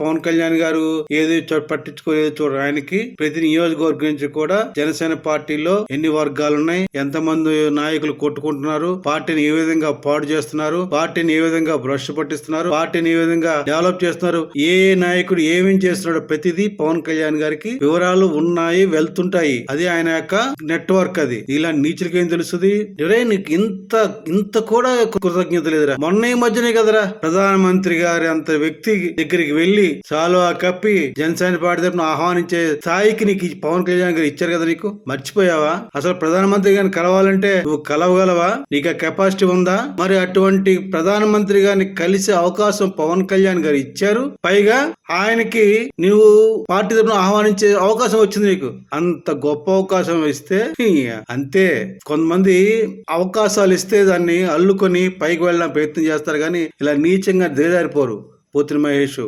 పవన్ కళ్యాణ్ గారు ఏది పట్టించుకోలేదు చూడరు. ఆయనకి ప్రతి నియోజకవర్గం నుంచి కూడా జనసేన పార్టీలో ఎన్ని వర్గాలు ఉన్నాయి ఎంతమంది నాయకులు కొట్టుకుంటున్నారు పార్టీని ఏ విధంగా పాడు చేస్తున్నారు పార్టీని ఏ విధంగా భ్రష్ పట్టిస్తున్నారు పార్టీని ఏ విధంగా డెవలప్ చేస్తున్నారు ఏ నాయకుడు ఏమేం చేస్తున్నాడు ప్రతిదీ పవన్ కళ్యాణ్ గారికి వివరాలు ఉన్నాయి వెళ్తుంటాయి. అది ఆయన యొక్క నెట్వర్క్ అది. ఇలా నీచులకి ఏం తెలుస్తుంది? రే నీకు ఇంత ఇంత కూడా కృతజ్ఞత లేదురా. మొన్న ఈ మధ్యనే కదరా ప్రధానమంత్రి గారి అంత వ్యక్తి దగ్గరికి వెళ్ళి సాల్వా కప్పి జనసేన పార్టీ తరఫున ఆహ్వానించే స్థాయికి నీకు పవన్ కళ్యాణ్ గారు ఇచ్చారు కదా నీకు? మర్చిపోయావా? అసలు ప్రధానమంత్రి గారిని కలవాలంటే నువ్వు కలవగలవా? నీకు ఆ కెపాసిటీ ఉందా? మరి అటువంటి ప్రధానమంత్రి గారిని కలిసే అవకాశం పవన్ కళ్యాణ్ గారు ఇచ్చారు. పైగా ఆయనకి నువ్వు పార్టీ తరఫున ఆహ్వానించే అవకాశం వచ్చింది నీకు. అంత గొప్ప అవకాశం ఇస్తే అంతే. కొంతమంది అవకాశాలు ఇస్తే దాన్ని అల్లుకొని పైకి వెళ్ళడం ప్రయత్నం చేస్తారు కానీ ఇలా నీచంగా దిగజారిపోరు పోతిన మహేష్.